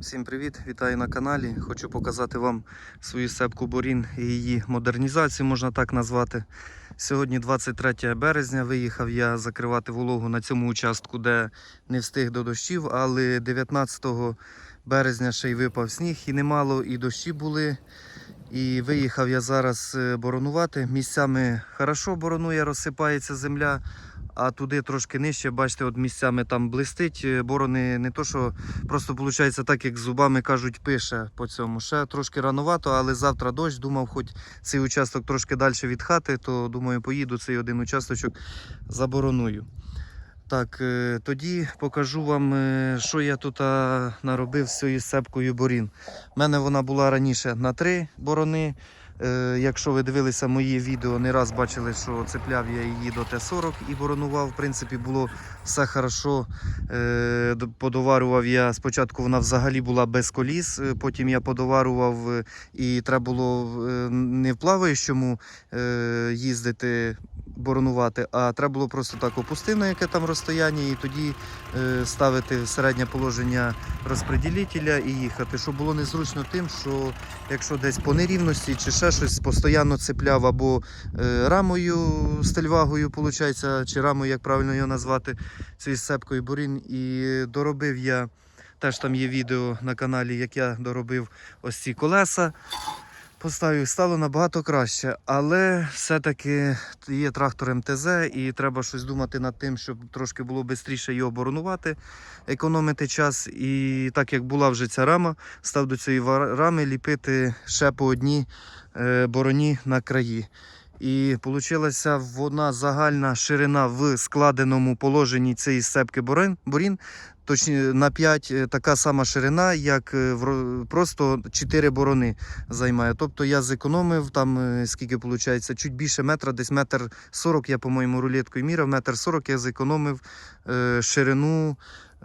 Всім привіт! Вітаю на каналі. Хочу показати вам свою сепку Борін і її модернізацію, можна так назвати. Сьогодні 23 березня. Виїхав я закривати вологу на цьому участку, де не встиг до дощів, але 19 березня ще й випав сніг, і немало, і дощі були. І виїхав я зараз е, боронувати. Місцями хорошо боронує, розсипається земля. А туди трошки нижче, бачите, от місцями там блистить. е, Борони не то, що просто виходить так, як зубами кажуть, пише по цьому. Ще трошки ранувато, але завтра дощ. Думав, хоч цей участок трошки далі від хати, то думаю, поїду цей один участочок забороную. Так, е, тоді покажу вам, е, що я тут наробив з цією сепкою борін. У мене вона була раніше на три борони. Е, Якщо ви дивилися мої відео, не раз бачили, що цепляв я її до Т-40 і боронував. В принципі, було все хорошо. Подоварував Подоварював я спочатку вона взагалі була без коліс, е, потім я подоварював е, і треба було е, не в плаваючому е, їздити. Боронувати, а треба було просто так опустити на яке там розстояння, і тоді е, ставити середнє положення розпреділителя і їхати. Щоб було незручно тим, що якщо десь по нерівності чи ще щось постійно цепляв або е, рамою стельвагою, виходить, чи рамою, як правильно його назвати, цією сцепкою бурін. І доробив я. Теж там є відео на каналі, як я доробив ось ці колеса. Поставив, стало набагато краще, але все-таки є трактор МТЗ і треба щось думати над тим, щоб трошки було швидше його боронувати, економити час. І так як була вже ця рама, став до цієї рами ліпити ще по одній е, бороні на краї. І вийшла вона загальна ширина в складеному положенні цієї сцепки борін, точні на 5 така сама ширина, як е, просто 4 борони займає. Тобто я зекономив там е, скільки виходить, чуть більше метра, десь метр 40, я, по-моєму, рулеткою міряв, метр 40 я зекономив е, ширину.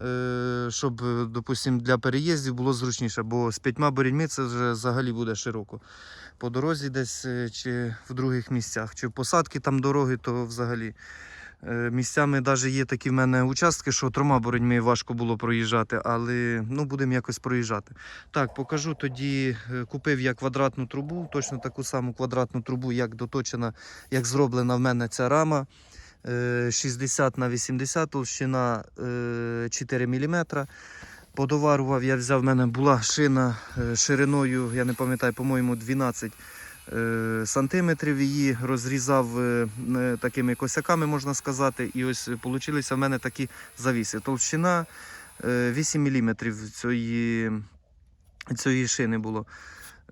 е, Щоб, е, допустим, для переїздів було зручніше, бо з п'ятьма боріньми це вже взагалі буде широко. По дорозі десь е, чи в других місцях, чи в посадки там дороги, то взагалі. Е, Місцями навіть є такі в мене участки, що трьома боротьми важко було проїжджати, але ну, будемо якось проїжджати. Так, покажу тоді. е, Купив я квадратну трубу, точно таку саму квадратну трубу, як доточена, як зроблена в мене ця рама. Е, 60 на 80 толщина е, 4 мм. Подоварував, я взяв, в мене була шина е, шириною, я не пам'ятаю, по-моєму, 12 е, сантиметрів. Її розрізав е, е, такими косяками, можна сказати. І ось вийшли в мене такі завіси. Толщина е, 8 мм цієї, цієї шини було.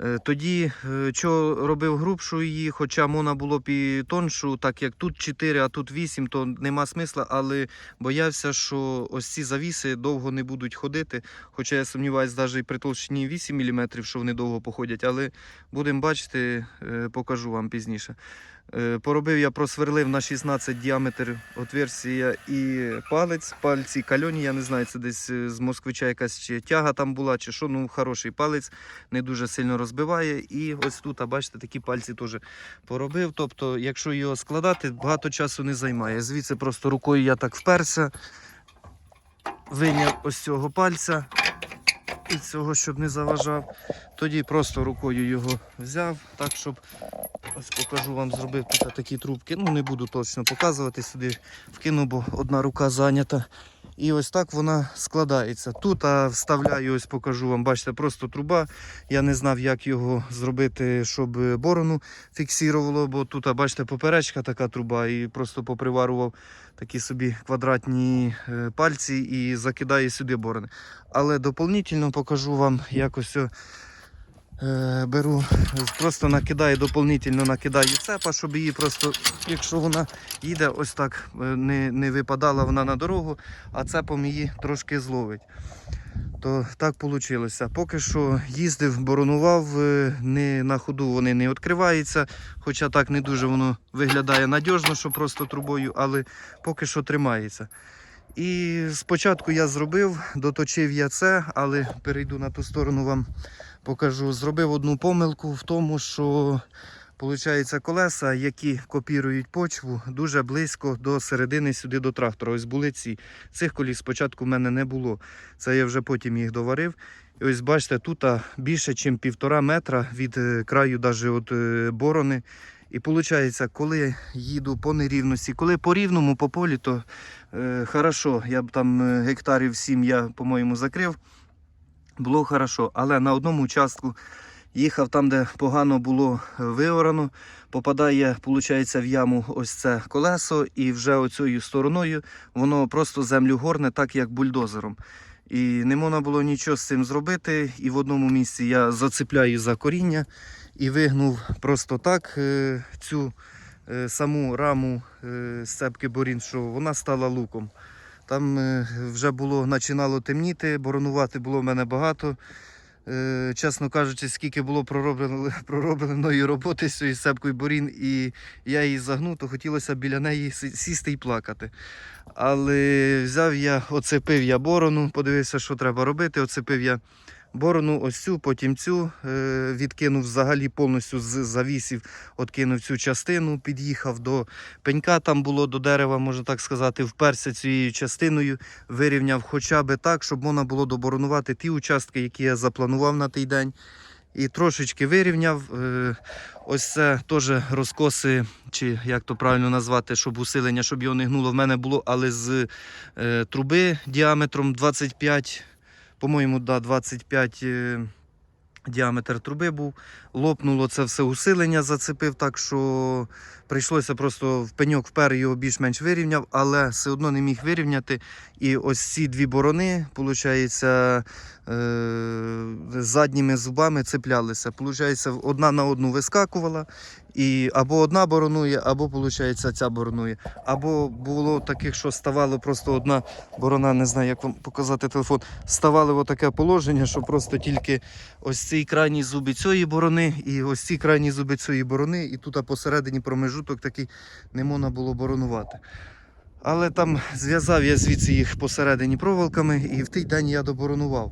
Е, Тоді е, що робив грубшу її, хоча мона було б і тоншу, так як тут 4, а тут 8, то нема смисла, але боявся, що ось ці завіси довго не будуть ходити. Хоча я сумніваюся, навіть при толщині 8 мм, що вони довго походять, але будемо бачити, е, покажу вам пізніше. Е, Поробив я просверлив на 16 діаметр отверстія і палець. Пальці кальоні, я не знаю, це десь е, з москвича якась чи тяга там була, чи що. Ну, хороший палець, не дуже сильно розбиває. І ось тут, а бачите, такі пальці теж поробив. Тобто, якщо його складати, багато часу не займає. Звідси просто рукою я так вперся, виняв ось цього пальця. І цього, щоб не заважав. Тоді просто рукою його взяв, так, щоб ось покажу вам, зробив тут такі трубки. Ну, не буду точно показувати сюди, вкину, бо одна рука зайнята. І ось так вона складається. Тут а вставляю, ось покажу вам, бачите, просто труба. Я не знав, як його зробити, щоб борону фіксувало, бо тут, а бачите, поперечка така труба, і просто поприварував такі собі квадратні е, пальці і закидаю сюди борони. Але доповнительно покажу вам якось. о, Е, беру, просто накидаю, доповнительно накидаю цепа, щоб її просто, якщо вона їде, ось так е, не, не випадала вона на дорогу, а цепом її трошки зловить. То так вийшло. Поки що їздив, боронував, е, не на ходу вони не відкриваються, хоча так не дуже воно виглядає надіжно, що просто трубою, але поки що тримається. І спочатку я зробив, доточив я це, але перейду на ту сторону вам покажу. Зробив одну помилку в тому, що Получається, колеса, які копірують почву, дуже близько до середини сюди до трактора. Ось були ці. Цих коліс спочатку в мене не було. Це я вже потім їх доварив. І ось бачите, тут більше, ніж півтора метра від е, краю даже от, е, борони. І виходить, коли їду по нерівності, коли по рівному по полі, то е, хорошо. Я б там е, гектарів 7 я, по-моєму, закрив. Було хорошо. Але на одному участку їхав там, де погано було е, виорано, попадає, виходить, в яму ось це колесо, і вже оцією стороною воно просто землю горне, так як бульдозером. І не можна було нічого з цим зробити. І в одному місці я зацепляю за коріння і вигнув просто так е, цю е, саму раму сцепки борін, що вона стала луком. Там е, вже було починало темніти, боронувати було в мене багато. Е, Чесно кажучи, скільки було пророблено, проробленої роботи з цією сепкою борін, і я її загнув, то хотілося біля неї сісти і плакати. Але взяв я, оцепив я борону, подивився, що треба робити. Оцепив я борону, ось цю, потім цю, е, відкинув взагалі повністю з завісів, откинув цю частину, під'їхав до пенька, там було до дерева, можна так сказати, вперся цією частиною, вирівняв хоча б так, щоб можна було доборонувати ті участки, які я запланував на той день. І трошечки вирівняв. Е, Ось це теж розкоси, чи як то правильно назвати, щоб усилення, щоб його не гнуло. В мене було, але з е, труби діаметром 25, по-моєму, да, 25 е, діаметр труби був. Лопнуло це все усилення, зацепив, так що прийшлося просто в пеньок впер його більш-менш вирівняв, але все одно не міг вирівняти. І ось ці дві борони, виходить, е, задніми зубами цеплялися. Получається, одна на одну вискакувала, і або одна боронує, або виходить, ця боронує. Або було таких, що ставало просто одна борона, не знаю, як вам показати телефон, ставали в таке положення, що просто тільки ось ці крайні зуби цієї борони, і ось ці крайні зуби цієї борони, і тут посередині промежуток такий не можна було боронувати. Але там зв'язав я звідси їх посередині проволоками, і в той день я доборонував.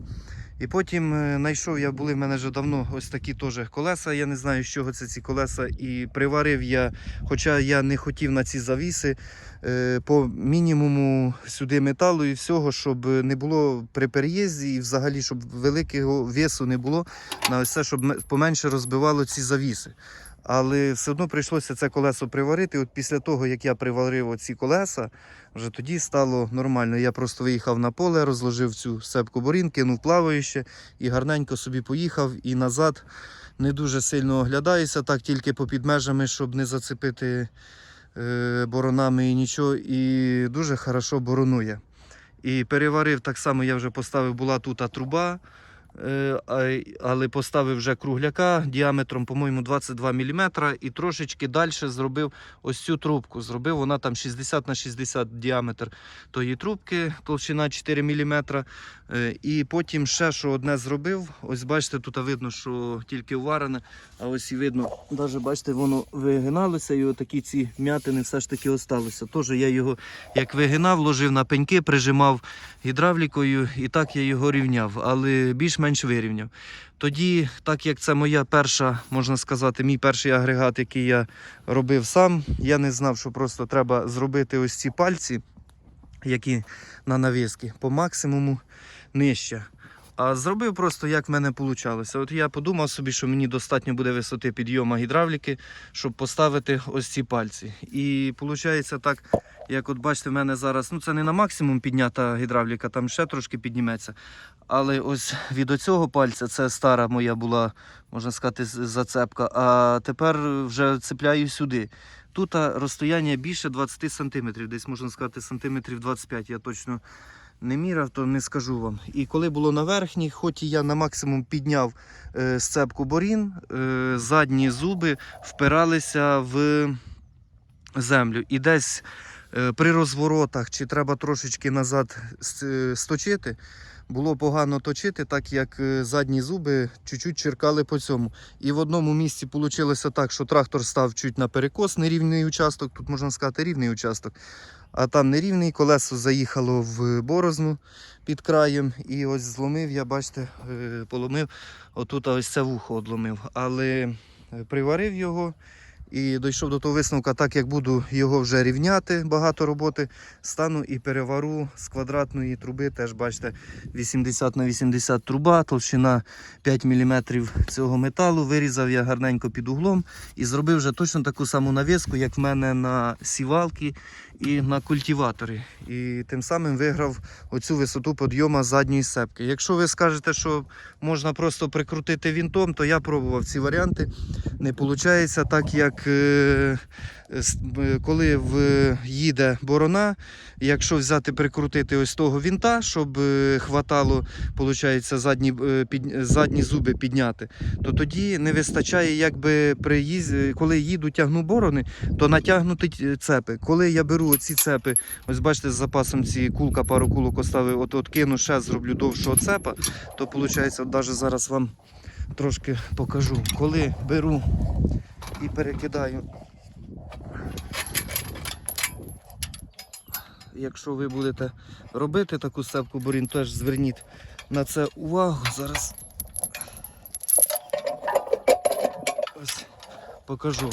І потім е, знайшов я, були в мене вже давно ось такі теж колеса. Я не знаю, з чого це ці колеса. І приварив я, хоча я не хотів на ці завіси, е, по мінімуму сюди металу і всього, щоб не було при переїзді, і взагалі, щоб великого весу не було на це, щоб поменше розбивало ці завіси. Але все одно прийшлося це колесо приварити. От після того, як я приварив оці колеса, вже тоді стало нормально. Я просто виїхав на поле, розложив цю сепку борін, кинув плаваюче і гарненько собі поїхав і назад не дуже сильно оглядаюся, так тільки попід межами, щоб не зацепити е, боронами і нічого. І дуже хорошо боронує. І переварив так само, я вже поставив, була тут труба. Е, але поставив вже кругляка діаметром, по-моєму, 22 мм і трошечки далі зробив ось цю трубку. Зробив вона там 60 на 60 діаметр тої трубки, толщина 4 мм. І потім ще що одне зробив. Ось бачите, тут видно, що тільки варене, а ось і видно, навіть бачите, воно вигиналося, і отакі ці м'ятини все ж таки осталися. Тож я його як вигинав, ложив на пеньки, прижимав гідравлікою, і так я його рівняв, але більш-менш вирівняв. Тоді, так як це моя перша, можна сказати, мій перший агрегат, який я робив сам, я не знав, що просто треба зробити ось ці пальці, які на навіски, по максимуму нижче. А зробив просто як в мене вийшло. От я подумав собі, що мені достатньо буде висоти підйому гідравліки, щоб поставити ось ці пальці. І виходить так, як от бачите, в мене зараз, ну це не на максимум піднята гідравліка, там ще трошки підніметься. Але ось від оцього пальця, це стара моя була, можна сказати, зацепка, а тепер вже цепляю сюди. Тут розстояння більше 20 сантиметрів, десь можна сказати сантиметрів 25, я точно не міряв, то не скажу вам. І коли було на верхній, хоч і я на максимум підняв е, сцепку борін, е, задні зуби впиралися в землю. І десь е, при розворотах, чи треба трошечки назад е, сточити, було погано точити, так як е, задні зуби чуть-чуть черкали по цьому. І в одному місці вийшло так, що трактор став чуть на перекос, нерівний участок, тут можна сказати рівний участок. А там нерівний, колесо заїхало в борозну під краєм. І ось зломив, я бачите, е, поломив. Отут ось це вухо одломив. Але е, приварив його і дійшов до того висновка, так як буду його вже рівняти, багато роботи, стану і перевару з квадратної труби. Теж бачите, 80 на 80 труба, толщина 5 мм цього металу. Вирізав я гарненько під углом і зробив вже точно таку саму навіску, як в мене на сівалки і на культиваторі. І тим самим виграв оцю висоту підйому задньої сепки. Якщо ви скажете, що можна просто прикрутити вінтом, то я пробував ці варіанти. Не виходить, так як е, коли їде борона, якщо взяти прикрутити ось того вінта, щоб е, хватало, задні, е, задні зуби підняти, то тоді не вистачає, якби при їзді, коли їду, тягну борони, то натягнути цепи. Коли я беру ці цепи, ось бачите, з запасом ці кулка, пару кулок оставив, от, от кину ще зроблю довшого цепа, то виходить, от навіть зараз вам трошки покажу. Коли беру і перекидаю. Якщо ви будете робити таку сцепку борін, теж зверніть на це увагу. Зараз ось покажу.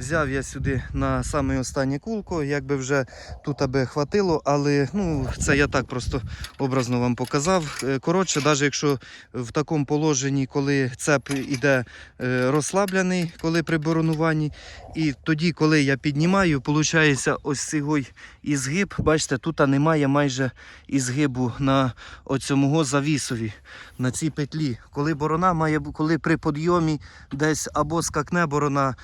Взяв я сюди на саме останнє кулко, якби вже тут аби хватило, але ну, це я так просто образно вам показав. Е, Коротше, навіть якщо в такому положенні, коли цеп іде е, розслаблений, коли при боронуванні, і тоді, коли я піднімаю, виходить ось цей ізгиб. Бачите, тут немає майже ізгибу на оцьому завісові, на цій петлі. Коли борона має коли при підйомі десь або скакне борона,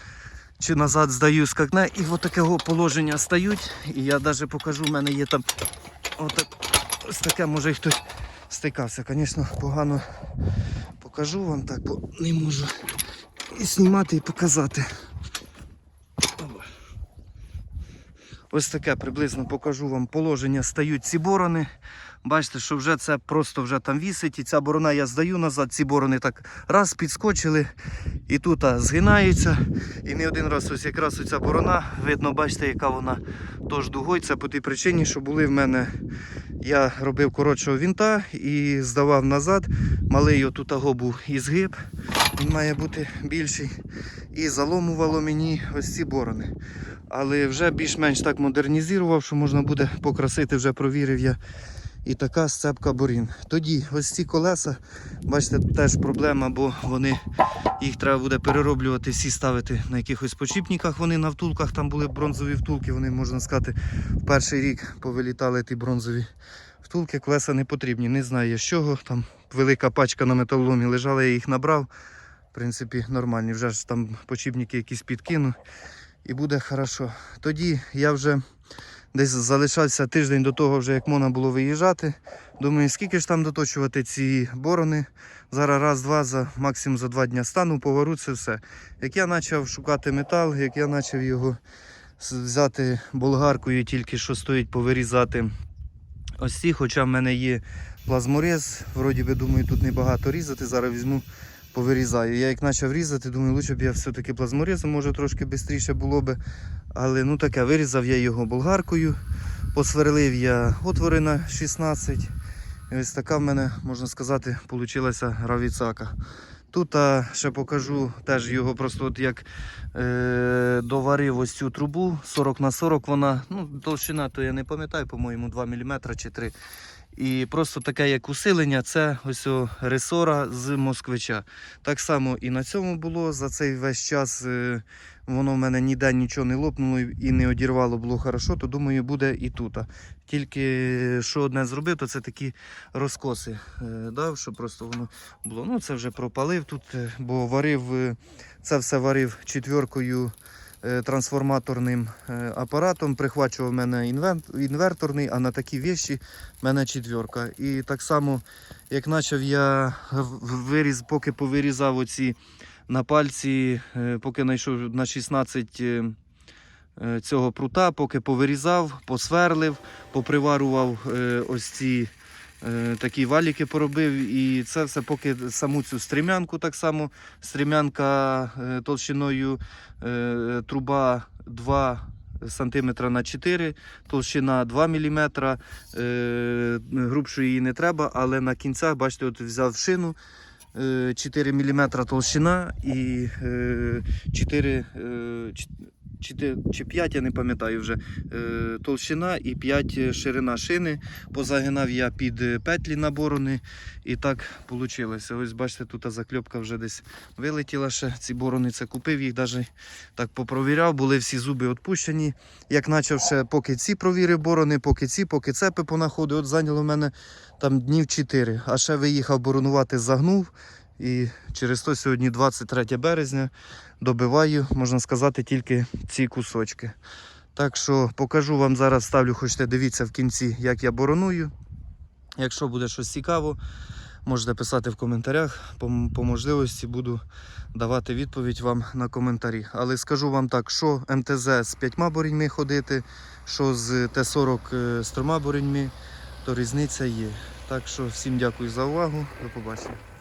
чи назад здаю скакне, і от такого положення стають. І я навіть покажу, в мене є там отак, ось таке, може і хтось стикався. Звісно, погано покажу вам так, бо не можу і знімати, і показати. Ось таке приблизно покажу вам положення стають ці борони. Бачите, що вже це просто вже там вісить. І ця борона я здаю назад, ці борони так раз підскочили і тут а, згинаються. І не один раз ось якраз оця борона, видно, бачите, яка вона тож дугою. Це по тій причині, що були в мене. Я робив коротшого вінта і здавав назад. Малий отут того був і згиб. Він має бути більший. І заломувало мені ось ці борони. Але вже більш-менш так модернізував, що можна буде покрасити, вже провірив я. І така сцепка борін. Тоді ось ці колеса, бачите, теж проблема, бо вони їх треба буде перероблювати, всі ставити на якихось почіпниках. Вони на втулках, там були бронзові втулки, вони, можна сказати, в перший рік повилітали ті бронзові втулки. Колеса не потрібні. Не знаю з чого. Там велика пачка на металоломі лежала, я їх набрав. В принципі, нормальні. Вже ж там почіпники якісь підкину і буде хорошо. Тоді я вже десь залишався тиждень до того, вже як можна було виїжджати. Думаю, скільки ж там доточувати ці борони. Зараз раз-два, за максимум за два дня стану, повару це все. Як я почав шукати метал, як я почав його взяти болгаркою, тільки що стоїть повирізати ось ці, хоча в мене є плазморез, вроді би думаю, тут небагато різати. Зараз візьму, повирізаю. Я як почав різати, думаю, лучше б я все-таки плазморезом, може трошки швидше було би. Але ну таке, вирізав я його болгаркою, посверлив я отвори на 16. І ось така в мене, можна сказати, вийшла гравіцака. Тут а, ще покажу теж його просто от як е, доварив ось цю трубу 40 на 40 вона, ну толщина, то я не пам'ятаю, по-моєму, 2 мм чи 3 і просто таке як усилення, це ось ресора з москвича. Так само і на цьому було за цей весь час. е, Воно в мене ніде нічого не лопнуло і не одірвало, було хорошо, то думаю, буде і тут. Тільки що одне зробив, то це такі розкоси е, дав, щоб просто воно було. Ну, це вже пропалив тут, е, бо варив, е, це все варив четвіркою е, трансформаторним е, апаратом. Прихвачував мене інверторний, а на такі вещі в мене четвірка. І так само, як почав я виріз, поки повирізав оці на пальці, е, поки знайшов на 16 е, е, цього прута, поки повирізав, посверлив, поприварував е, ось ці е, такі валіки поробив. І це все поки саму цю стрімянку так само. Стрімянка е, толщиною е, труба 2 сантиметра на 4, толщина 2 мм. Е, грубшої її не треба, але на кінцях, бачите, от взяв шину. е, 4 мм толщина і е, 4, е, 4 чи 5, я не пам'ятаю вже, е, толщина і 5 ширина шини. Позагинав я під е, петлі на борони. І так вийшло. Ось бачите, тут закльопка вже десь вилетіла ще. Ці борони це купив їх, навіть так попровіряв, були всі зуби відпущені. Як почав ще поки ці провірив борони, поки ці, поки цепи понаходив, от зайняло в мене там днів 4. А ще виїхав боронувати, загнув. І через то сьогодні 23 березня добиваю, можна сказати, тільки ці кусочки. Так що покажу вам зараз, ставлю, хочете дивіться в кінці, як я бороную. Якщо буде щось цікаво, можете писати в коментарях. По, по можливості буду давати відповідь вам на коментарі. Але скажу вам так, що МТЗ з п'ятьма боріньми ходити, що з Т-40 е, з трьома боріньми, то різниця є. Так що всім дякую за увагу. До побачення.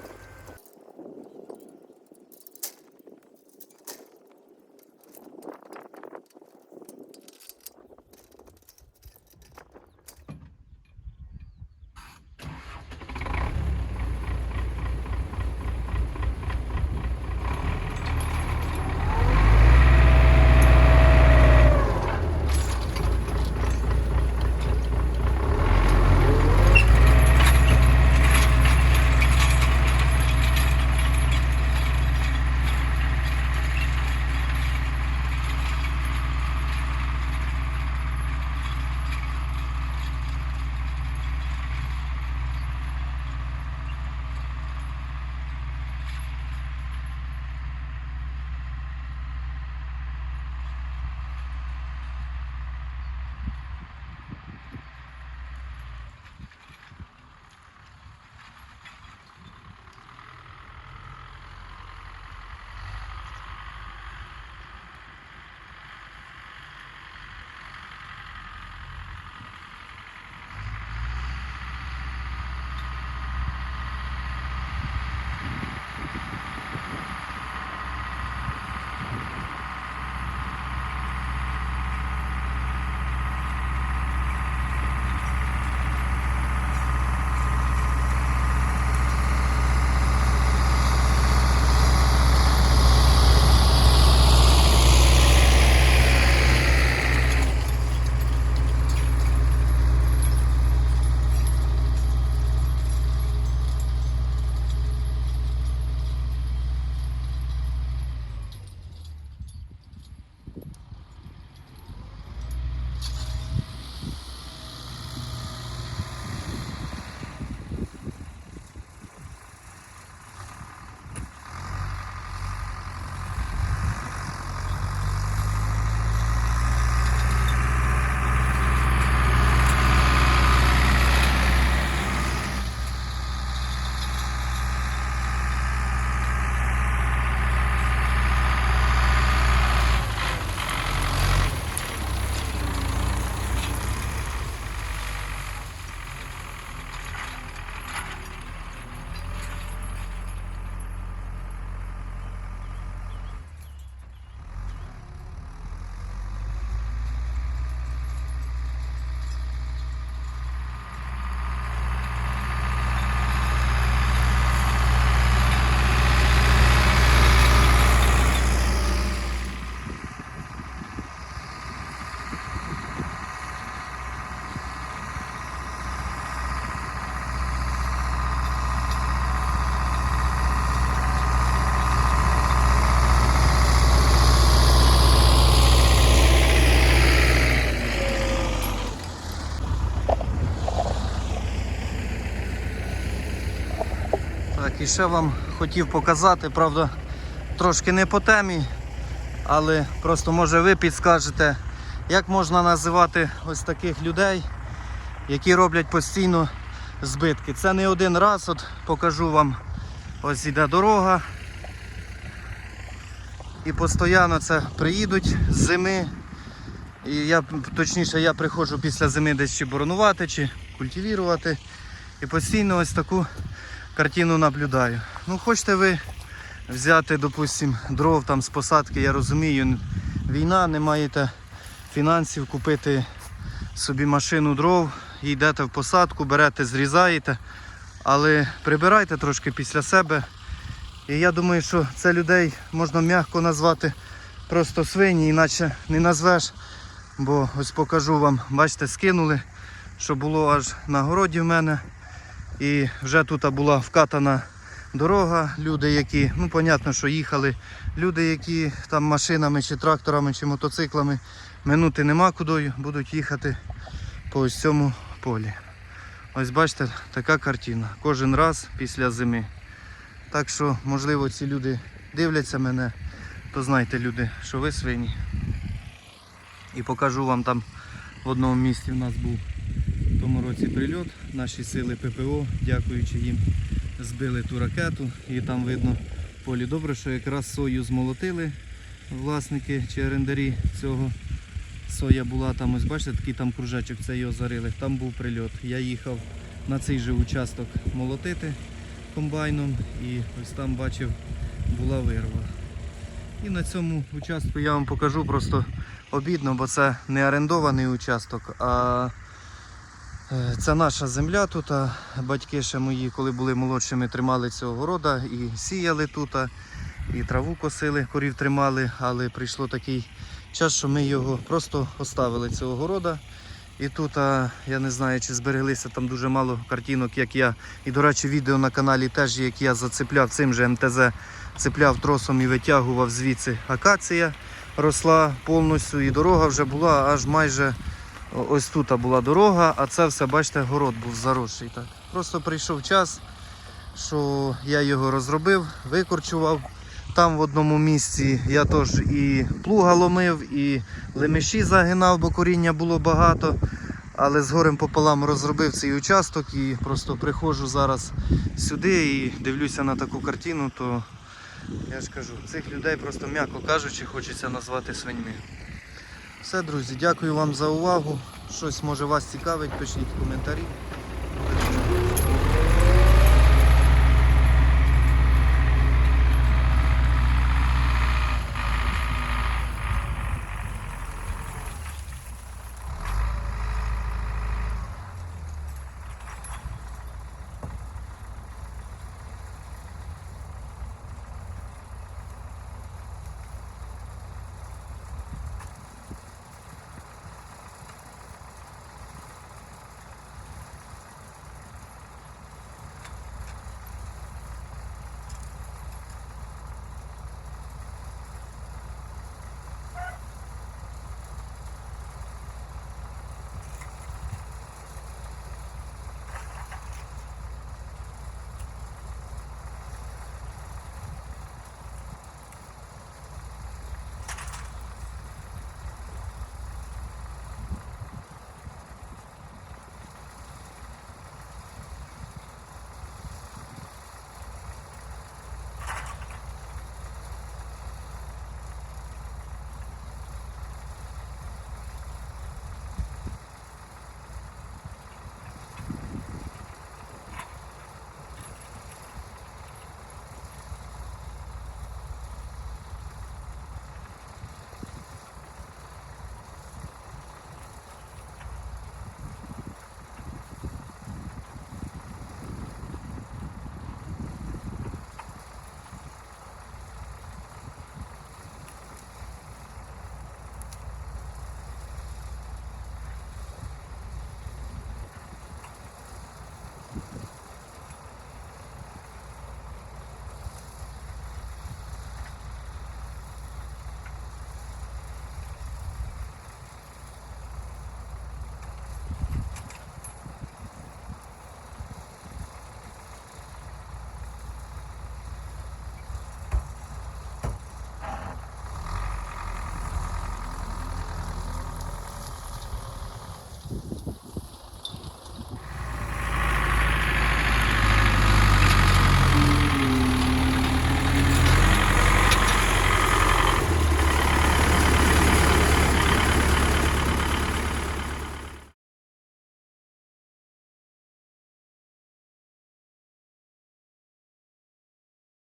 І ще вам хотів показати, правда, трошки не по темі, але просто може ви підскажете, як можна називати ось таких людей, які роблять постійно збитки. Це не один раз, от покажу вам, ось іде дорога. І постійно це приїдуть з зими. І я точніше я приходжу після зими десь чи боронувати, чи культивірувати. І постійно ось таку картину наблюдаю. Ну, хочете ви взяти, допустим, дров там з посадки, я розумію, війна, не маєте фінансів купити собі машину дров, йдете в посадку, берете, зрізаєте, але прибирайте трошки після себе, І я думаю, що це людей можна м'яко назвати просто свині, іначе не назвеш. Бо ось покажу вам, бачите, скинули, що було аж на городі в мене. І вже тут була вкатана дорога. Люди, які, ну, понятно, що їхали. Люди, які там машинами, чи тракторами, чи мотоциклами минути нема куди, будуть їхати по ось цьому полі. Ось бачите, така картина. Кожен раз після зими. Так що, можливо, ці люди дивляться мене, то знайте, люди, що ви свині. І покажу вам там в одному місці в нас був році прильот. Наші сили ППО, дякуючи їм, збили ту ракету. І там видно полі добре, що якраз сою змолотили власники чи орендарі цього. Соя була там, ось бачите, такий там кружечок, це його зарили. Там був прильот. Я їхав на цей же участок молотити комбайном і ось там бачив була вирва. І на цьому участку я вам покажу просто обідно, бо це не орендований участок, а це наша земля тут. Батьки ще мої, коли були молодшими, тримали цього города і сіяли тут, і траву косили, корів тримали, але прийшло такий час, що ми його просто оставили цього города. І тут, я не знаю, чи збереглися там дуже мало картинок, як я. І, до речі, відео на каналі теж, як я зацепляв цим же МТЗ, цепляв тросом і витягував звідси акація. Росла повністю і дорога вже була аж майже ось тут була дорога, а це все, бачите, город був заросший. Так. Просто прийшов час, що я його розробив, викорчував. Там в одному місці я теж і плуга ломив, і лемеші загинав, бо коріння було багато. Але з горем пополам розробив цей участок і просто приходжу зараз сюди і дивлюся на таку картину, то я ж кажу, цих людей просто м'яко кажучи, хочеться назвати свиньми. Все, друзі, дякую вам за увагу. Щось може вас цікавить, пишіть коментарі.